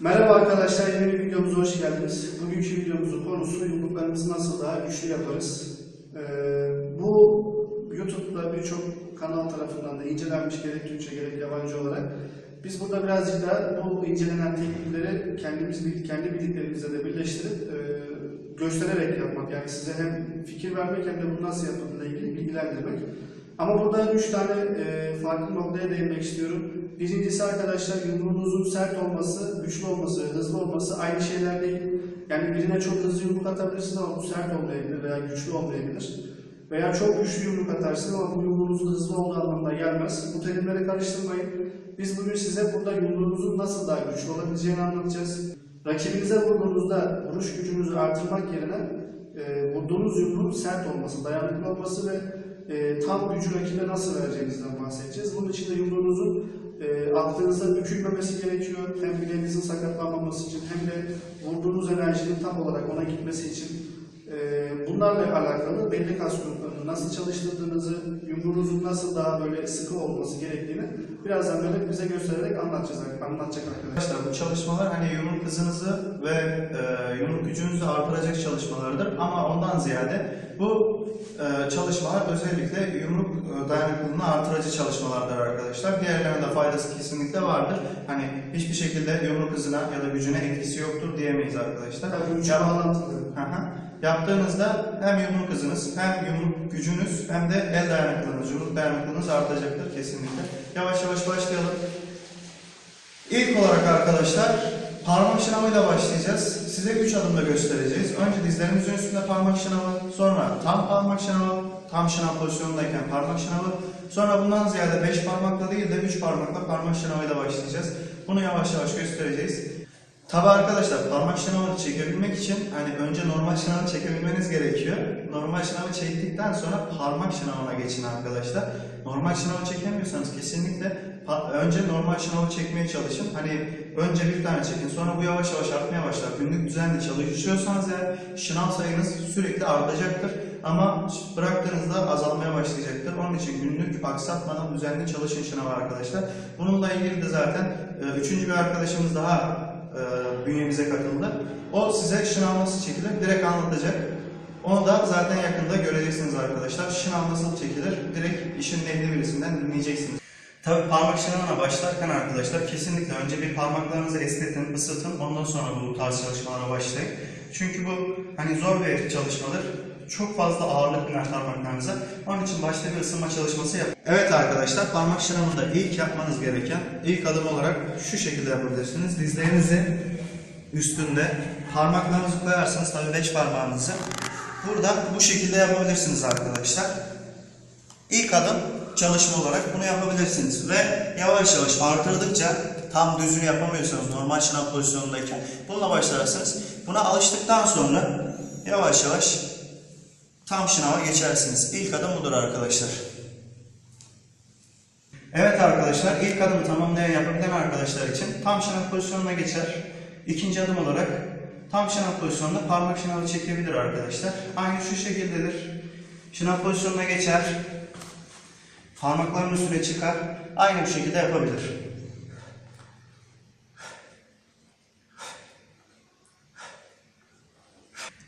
Merhaba arkadaşlar, yeni videomuza hoş geldiniz. Bugünkü videomuzun konusu yumruklarımızı nasıl daha güçlü yaparız. Ee, bu YouTube'da birçok kanal tarafından da incelenmiş gerek Türkçe gerek yabancı olarak. Biz burada birazcık da bu incelenen teknikleri kendimiz kendi bildiklerimizle de birleştirip e, göstererek yapmak. Yani size hem fikir vermek hem de bunu nasıl yapıldığıyla ilgili bilgilendirmek. Ama burada üç tane e, farklı noktaya değinmek istiyorum. Birincisi arkadaşlar yumruğunuzun sert olması, güçlü olması, hızlı olması aynı şeyler değil. Yani birine çok hızlı yumruk atabilirsiniz ama bu sert olmayabilir veya güçlü olmayabilir. Veya çok güçlü yumruk atarsınız ama bu yumruğunuzun hızlı olduğu anlamına gelmez. Bu terimleri karıştırmayın. Biz bugün size burada yumruğunuzun nasıl daha güçlü olabileceğini anlatacağız. Rakibinize vurduğunuzda vuruş gücünüzü artırmak yerine e, vurduğunuz yumruğun sert olması, dayanıklı olması ve e, tam gücü rakibe nasıl vereceğinizden bahsedeceğiz. Bunun için de yumruğunuzun e, attığınızda bükülmemesi gerekiyor. Hem bileğinizin sakatlanmaması için hem de vurduğunuz enerjinin tam olarak ona gitmesi için. E, bunlarla alakalı belli kas gruplarını nasıl çalıştırdığınızı, yumruğunuzun nasıl daha böyle sıkı olması gerektiğini birazdan Mehmet bize göstererek anlatacağız, anlatacak arkadaşlar. Bu çalışmalar hani yumruk hızınızı ve e, yumruk gücünüzü artıracak çalışmalardır ama ondan ziyade bu e, çalışmalar özellikle yumruk e, dayanıklılığını artırıcı çalışmalardır arkadaşlar. Diğerlerine de faydası kesinlikle vardır. Hani hiçbir şekilde yumruk hızına ya da gücüne etkisi yoktur diyemeyiz arkadaşlar. Tabii üç Ya- bağlantılı. Hı hı. Yaptığınızda hem yumruk hızınız hem yumruk gücünüz hem de el dayanıklılığınız, yumruk dayanıklılığınız artacaktır kesinlikle. Yavaş yavaş başlayalım. İlk olarak arkadaşlar parmak şınavıyla başlayacağız. Size 3 adımda göstereceğiz. Önce dizlerimizin üstünde parmak şınavı, sonra tam parmak şınavı, tam şınav pozisyonundayken parmak şınavı, sonra bundan ziyade 5 parmakla değil de 3 parmakla parmak şınavıyla başlayacağız. Bunu yavaş yavaş göstereceğiz. Tabi arkadaşlar parmak şınavını çekebilmek için hani önce normal şınavı çekebilmeniz gerekiyor. Normal şınavı çektikten sonra parmak şınavına geçin arkadaşlar. Normal şınavı çekemiyorsanız kesinlikle önce normal şınavı çekmeye çalışın. Hani önce bir tane çekin sonra bu yavaş yavaş artmaya başlar. Günlük düzenli çalışıyorsanız eğer şınav sayınız sürekli artacaktır. Ama bıraktığınızda azalmaya başlayacaktır. Onun için günlük aksatmadan düzenli çalışın şınavı arkadaşlar. Bununla ilgili de zaten e, üçüncü bir arkadaşımız daha e, bünyemize katıldı. O size şınav nasıl çekilir direkt anlatacak. Onu da zaten yakında göreceksiniz arkadaşlar. Şınav nasıl çekilir direkt işin ehli birisinden dinleyeceksiniz. Tabii parmak şınavına başlarken arkadaşlar kesinlikle önce bir parmaklarınızı esnetin, ısıtın. Ondan sonra bu tarz çalışmalara başlayın. Çünkü bu hani zor bir çalışmadır. Çok fazla ağırlık biner parmaklarınıza. Onun için başta bir ısınma çalışması yap. Evet arkadaşlar parmak şınavında ilk yapmanız gereken ilk adım olarak şu şekilde yapabilirsiniz. Dizlerinizi üstünde parmaklarınızı koyarsınız tabii beş parmağınızı. Burada bu şekilde yapabilirsiniz arkadaşlar. İlk adım çalışma olarak bunu yapabilirsiniz ve yavaş yavaş artırdıkça tam düzünü yapamıyorsanız normal şınav pozisyonundayken bununla başlarsınız. Buna alıştıktan sonra yavaş yavaş tam şınava geçersiniz. İlk adım budur arkadaşlar. Evet arkadaşlar ilk adımı tamamlayan yapabilen arkadaşlar için tam şınav pozisyonuna geçer. İkinci adım olarak tam şınav pozisyonunda parmak şınavı çekebilir arkadaşlar. Aynı şu şekildedir. Şınav pozisyonuna geçer. Parmakların üstüne çıkar. Aynı bu şekilde yapabilir.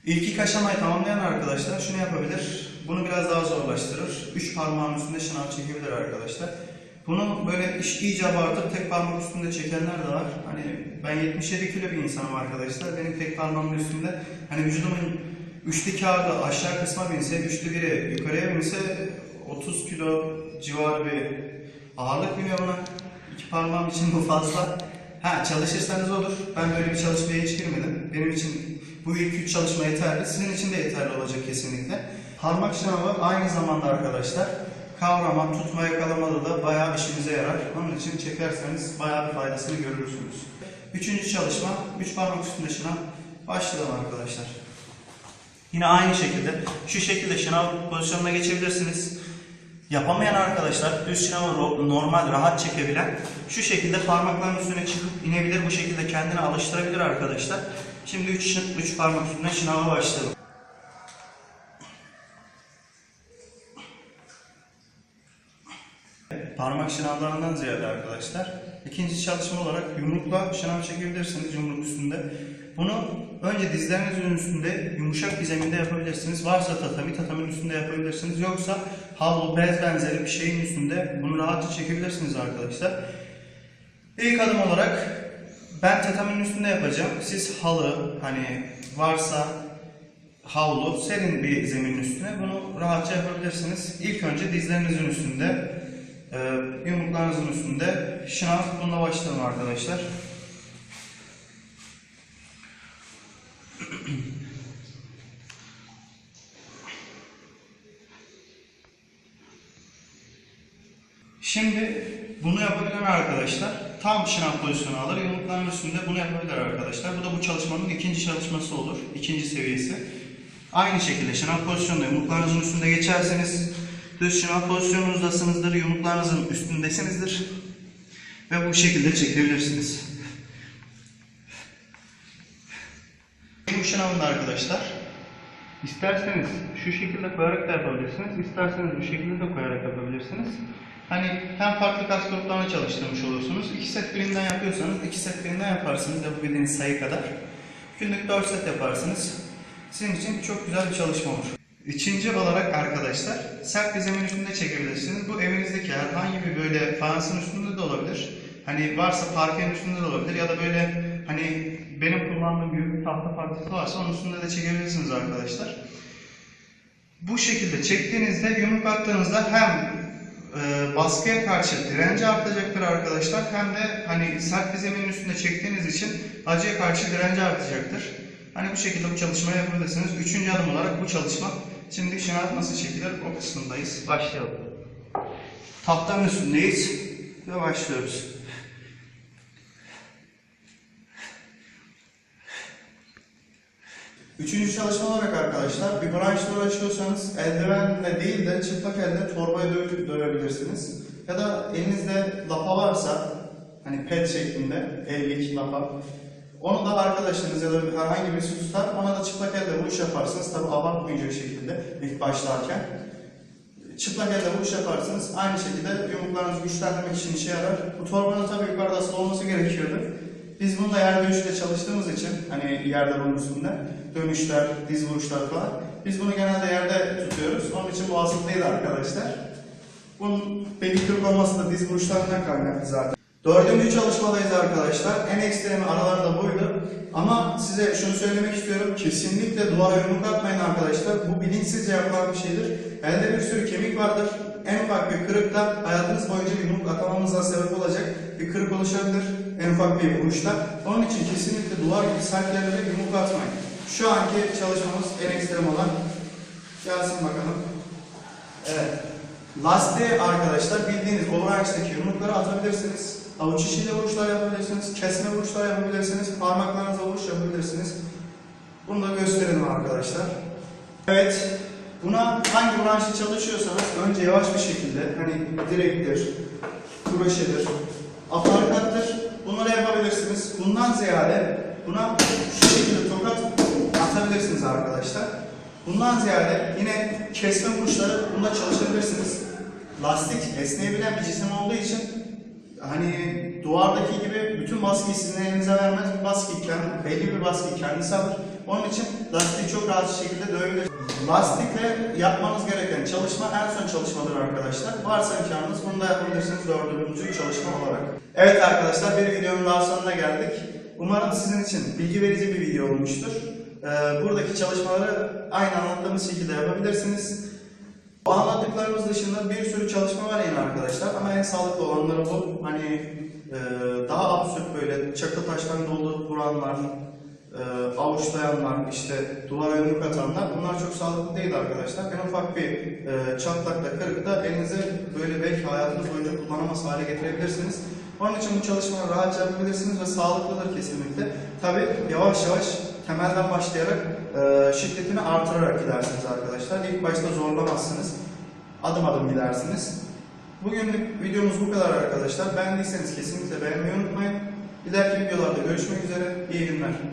İlk iki aşamayı tamamlayan arkadaşlar şunu yapabilir. Bunu biraz daha zorlaştırır. Üç parmağın üstünde şınav çekebilir arkadaşlar. Bunu böyle iş iyice abartıp tek parmak üstünde çekenler de var. Hani ben 77 kilo bir insanım arkadaşlar. Benim tek parmağımın üstünde hani vücudumun üçlü kağıdı aşağı kısma binse, üçlü biri yukarıya binse 30 kilo civarı bir ağırlık biniyor buna. İki parmağım için bu fazla. Ha çalışırsanız olur. Ben böyle bir çalışmaya hiç girmedim. Benim için bu ilk üç çalışma yeterli. Sizin için de yeterli olacak kesinlikle. Parmak şınavı aynı zamanda arkadaşlar kavrama, tutma, yakalamada da bayağı işimize yarar. Onun için çekerseniz bayağı bir faydasını görürsünüz. Üçüncü çalışma, üç parmak üstünde şınav. Başlayalım arkadaşlar. Yine aynı şekilde şu şekilde şınav pozisyonuna geçebilirsiniz. Yapamayan arkadaşlar düz şınavı normal rahat çekebilen şu şekilde parmakların üstüne çıkıp inebilir bu şekilde kendini alıştırabilir arkadaşlar. Şimdi 3 üç parmak üstüne şınava başlayalım. parmak şınavlarından ziyade arkadaşlar. İkinci çalışma olarak yumrukla şınav çekebilirsiniz yumruk üstünde. Bunu önce dizlerinizin üstünde yumuşak bir zeminde yapabilirsiniz. Varsa tatami, tataminin üstünde yapabilirsiniz. Yoksa havlu, bez benzeri bir şeyin üstünde bunu rahatça çekebilirsiniz arkadaşlar. İlk adım olarak ben tataminin üstünde yapacağım. Siz halı, hani varsa havlu, serin bir zeminin üstüne bunu rahatça yapabilirsiniz. İlk önce dizlerinizin üstünde, e, yumruklarınızın üstünde şınav bununla başlayalım arkadaşlar. Şimdi bunu yapabilen arkadaşlar tam şınav pozisyonu alır. Yumrukların üstünde bunu yapabilir arkadaşlar. Bu da bu çalışmanın ikinci çalışması olur. ikinci seviyesi. Aynı şekilde şınav pozisyonunda yumruklarınızın üstünde geçerseniz düz şınav pozisyonunuzdasınızdır. Yumruklarınızın üstündesinizdir. Ve bu şekilde çekebilirsiniz. Bu şınavında arkadaşlar İsterseniz şu şekilde koyarak da yapabilirsiniz. isterseniz bu şekilde de koyarak yapabilirsiniz. Hani hem farklı kas gruplarını çalıştırmış olursunuz. İki set birinden yapıyorsanız iki set birinden yaparsınız yapabildiğiniz sayı kadar. Günlük 4 set yaparsınız. Sizin için çok güzel bir çalışma olur. Üçüncü olarak arkadaşlar sert bir zemin üstünde çekebilirsiniz. Bu evinizdeki herhangi bir böyle fayansın üstünde de olabilir. Hani varsa parkenin üstünde de olabilir ya da böyle hani benim kullandığım büyük bir tahta parçası varsa onun üstünde de çekebilirsiniz arkadaşlar. Bu şekilde çektiğinizde yumruk attığınızda hem e, baskıya karşı direnci artacaktır arkadaşlar hem de hani sert bir zeminin üstünde çektiğiniz için acıya karşı direnci artacaktır. Hani bu şekilde bu çalışmayı yapabilirsiniz. Üçüncü adım olarak bu çalışma. Şimdi şınav nasıl çekilir o kısmındayız. Başlayalım. Tahtanın üstündeyiz ve başlıyoruz. Üçüncü çalışma olarak arkadaşlar bir branşla uğraşıyorsanız eldivenle değil de çıplak elde torbayı dövüp dövebilirsiniz. Ya da elinizde lapa varsa hani pet şeklinde ellik lapa onu da arkadaşlarınız ya da herhangi birisi tutar ona da çıplak elde vuruş yaparsınız. Tabi abartmayacak şekilde ilk başlarken. Çıplak elde vuruş yaparsınız. Aynı şekilde yumruklarınızı güçlendirmek için işe yarar. Bu torbanın tabii yukarıda asılı olması gerekiyordu. Biz bunu da yer dövüşle çalıştığımız için hani yerde üstünde dönüşler, diz vuruşlar falan. Biz bunu genelde yerde tutuyoruz. Onun için bu asıl değil arkadaşlar. Bunun belki kırık olması da diz vuruşlarından kaynaklı zaten. Dördüncü çalışmadayız arkadaşlar. En ekstremi aralarında buydu. Ama size şunu söylemek istiyorum. Kesinlikle duvara yumruk atmayın arkadaşlar. Bu bilinçsizce yapılan bir şeydir. Elde bir sürü kemik vardır. En ufak bir kırıkta hayatınız boyunca yumruk atamamıza sebep olacak bir kırık oluşabilir. En ufak bir vuruşta. Onun için kesinlikle duvar gibi sert yerlere yumruk atmayın. Şu anki çalışmamız en ekstrem olan. Gelsin bakalım. Evet. Lastiğe arkadaşlar bildiğiniz overhang'daki yumrukları atabilirsiniz. Avuç içiyle vuruşlar yapabilirsiniz. Kesme vuruşlar yapabilirsiniz. Parmaklarınızla vuruş yapabilirsiniz. Bunu da gösterelim arkadaşlar. Evet. Buna hangi branşta çalışıyorsanız önce yavaş bir şekilde hani direktir, kroşedir, aparkattır. Bunları yapabilirsiniz. Bundan ziyade buna şu şekilde tokat atabilirsiniz arkadaşlar. Bundan ziyade yine kesme vuruşları bunda çalışabilirsiniz. Lastik esneyebilen bir cisim olduğu için hani duvardaki gibi bütün baskıyı sizin elinize vermez. Bir baskıyken, belli bir baskıyı kendisi alır. Onun için lastiği çok rahat şekilde dövebilir. Lastikle yapmanız gereken çalışma en son çalışmadır arkadaşlar. Varsa imkanınız bunu da yapabilirsiniz dördüncü çalışma olarak. Evet arkadaşlar bir videonun daha sonuna geldik. Umarım sizin için bilgi verici bir video olmuştur. Ee, buradaki çalışmaları aynı anlattığımız şekilde yapabilirsiniz. Bu anlattıklarımız dışında bir sürü çalışma var yine arkadaşlar ama en sağlıklı olanları bu. Hani e, daha absürt böyle çakıl taştan dolu vuranlar, e, avuçlayanlar, işte duvara yumruk atanlar bunlar çok sağlıklı değil arkadaşlar. En ufak bir e, çatlakta, kırıkta elinizi böyle belki hayatınız boyunca kullanamaz hale getirebilirsiniz. Onun için bu çalışmayı rahatça yapabilirsiniz ve sağlıklıdır kesinlikle. Tabi yavaş yavaş temelden başlayarak e, şiddetini artırarak gidersiniz arkadaşlar. İlk başta zorlamazsınız. Adım adım gidersiniz. Bugünlük videomuz bu kadar arkadaşlar. Beğendiyseniz kesinlikle beğenmeyi unutmayın. İleriki videolarda görüşmek üzere. İyi günler.